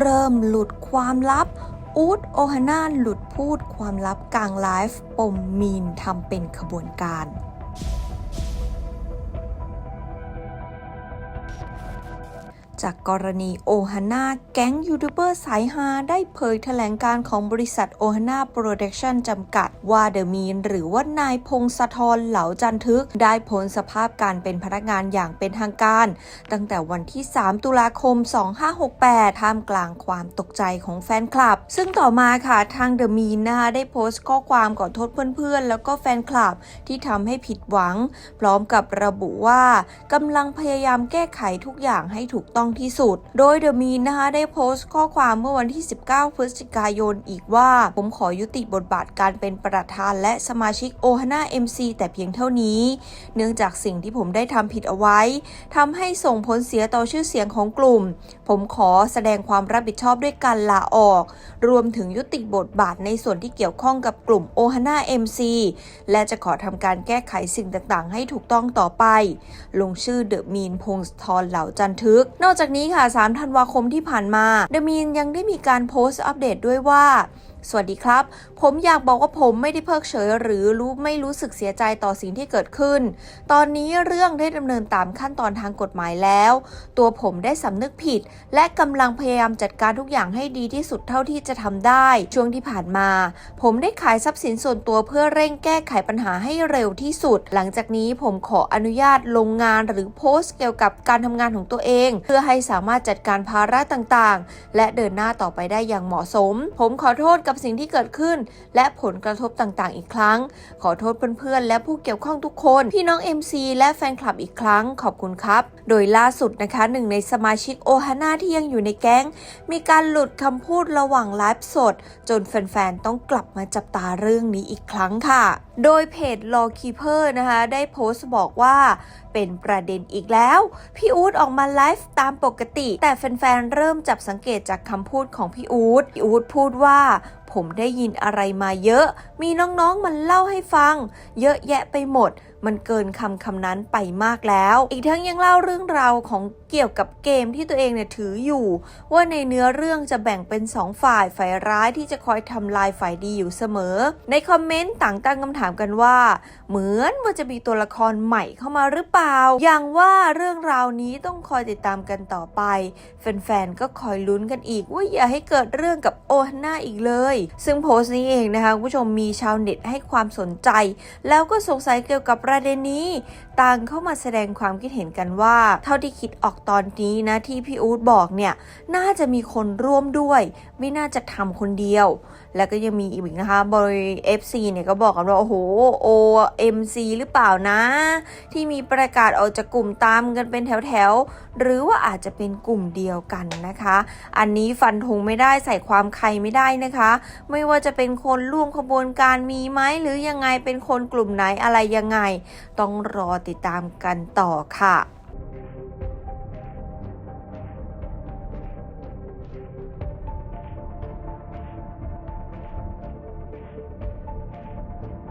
เริ่มหลุดความลับ อูดโอฮาน่าหลุดพูดความลับกลางไลฟ์ปมมีนทำเป็นขบวนการ จากกรณีโอฮาน่าแก๊งยูทูบเบอร์สายฮาได้เผยแถลงการของบริษัทโอฮาน่าโปรดักชั่นจำกัด ว่าเดอะมีน หรือว่านายพงศธรเหลาจันทึก ได้พ้นสภาพการเป็นพนักงานอย่างเป็นทางการ ตั้งแต่วันที่ 3 ตุลาคม 2568 ท่ามกลางความตกใจของแฟนคลับ ซึ่งต่อมาค่ะทางเดอะมีนนะคะได้โพสต์ข้อความขอโทษเพื่อนๆ แล้วก็แฟนคลับที่ทำให้ผิดหวัง พร้อมกับระบุว่ากำลังพยายามแก้ไขทุกอย่างให้ถูกต้องที่สุด โดยเดอะมีนนะคะได้โพสต์ข้อความเมื่อวันที่ 19 พฤศจิกายนอีกว่า ผมขอยุติบทบาทการเป็นประธานและสมาชิกโอฮาน่า MC แต่เพียงเท่านี้ เนื่องจากสิ่งที่ผมได้ทำผิดเอาไว้ทำให้ส่งผลเสียต่อชื่อเสียงของกลุ่ม ผมขอแสดงความรับผิดชอบด้วยการลาออก รวมถึงยุติบทบาทในส่วนที่เกี่ยวข้องกับกลุ่มโอฮาน่า MC และจะขอทำการแก้ไขสิ่งต่างๆ ให้ถูกต้องต่อไป ลงชื่อเดอะมีนพงศธรเหล่าจันทึก นอกจากนี้ค่ะ 3 ธันวาคมที่ผ่านมาเดมีนยังได้มีการโพสต์อัปเดตด้วยว่าสวัสดีครับ ผมอยากบอกว่าผมไม่ได้เพิกเฉย หรือรู้ไม่รู้สึกเสียใจต่อสิ่งที่เกิดขึ้น ตอนนี้เรื่องได้ดำเนินตามขั้นตอนทางกฎหมายแล้ว ตัวผมได้สำนึกผิด และกำลังพยายามจัดการทุกอย่างให้ดีที่สุดเท่าที่จะทำได้ ช่วงที่ผ่านมา ผมได้ขายทรัพย์สินส่วนตัวเพื่อเร่งแก้ไขปัญหาให้เร็วที่สุด หลังจากนี้ผมขออนุญาตลงงานหรือโพสต์เกี่ยวกับการทำงานของตัวเอง เพื่อให้สามารถจัดการภาระต่างๆ และเดินหน้าต่อไปได้อย่างเหมาะสม ผมขอโทษกับสิ่งที่เกิดขึ้น และผลกระทบต่างๆ อีกครั้ง ขอโทษเพื่อนๆ และผู้เกี่ยวข้องทุกคน พี่น้อง MC และแฟนคลับอีกครั้ง ขอบคุณครับ โดยล่าสุดนะคะหนึ่งในสมาชิกโอฮาน่าที่ยังอยู่ในแก๊ง มีการหลุดคำพูดระหว่างไลฟ์สด จนแฟนๆ ต้องกลับมาจับตาเรื่องนี้อีกครั้งค่ะ โดยเพจ Law Keeper นะคะได้โพสต์บอกว่าเป็นประเด็นอีกแล้ว พี่อู๊ดออกมาไลฟ์ตามปกติ แต่แฟนๆ เริ่มจับสังเกตจากคำพูดของพี่อู๊ดพี่อู๊ดพูดว่า ผมได้ยินอะไรมาเยอะ มีน้องๆมันเล่าให้ฟัง เยอะแยะไปหมด มันเกินคำคำนั้นไปมากแล้ว อีกทั้งยังเล่าเรื่องราวของเกี่ยวกับเกมที่ตัวเองเนี่ยถืออยู่ ว่าในเนื้อเรื่องจะแบ่งเป็นสองฝ่ายฝ่ายร้ายที่จะคอยทำลายฝ่ายดีอยู่เสมอ ในคอมเมนต์ต่างตั้งคำถามกันว่า เหมือนว่าจะมีตัวละครใหม่เข้ามาหรือเปล่า อย่างว่าเรื่องราวนี้ต้องคอยติดตามกันต่อไป แฟนๆก็คอยลุ้นกันอีกว่าอย่าให้เกิดเรื่องกับโอฮาน่าอีกเลยซึ่งโพสต์นี้เองนะคะคุณผู้ชมมีชาวเน็ตให้ความสนใจ แล้วก็สงสัยเกี่ยวกับประเด็นนี้ ต่างเข้ามาแสดงความคิดเห็นกันว่า เท่าที่คิดออกตอนนี้นะที่พี่อู๊ดบอกเนี่ยน่าจะมีคนร่วมด้วย ไม่น่าจะทำคนเดียว แล้วก็ยังมีอีกนะคะบริ FC เนี่ยก็บอกกันว่าโอ้โห OMC หรือเปล่านะ ที่มีประกาศออกจากกลุ่มตามกันเป็นแถวๆ หรือว่าอาจจะเป็นกลุ่มเดียวกันนะคะ อันนี้ฟันธงไม่ได้ใส่ความใครไม่ได้นะคะไม่ว่าจะเป็นคนร่วมขบวนการมีไหมหรือยังไงเป็นคนกลุ่มไหนอะไรยังไง ต้องรอติดตามกันต่อค่ะ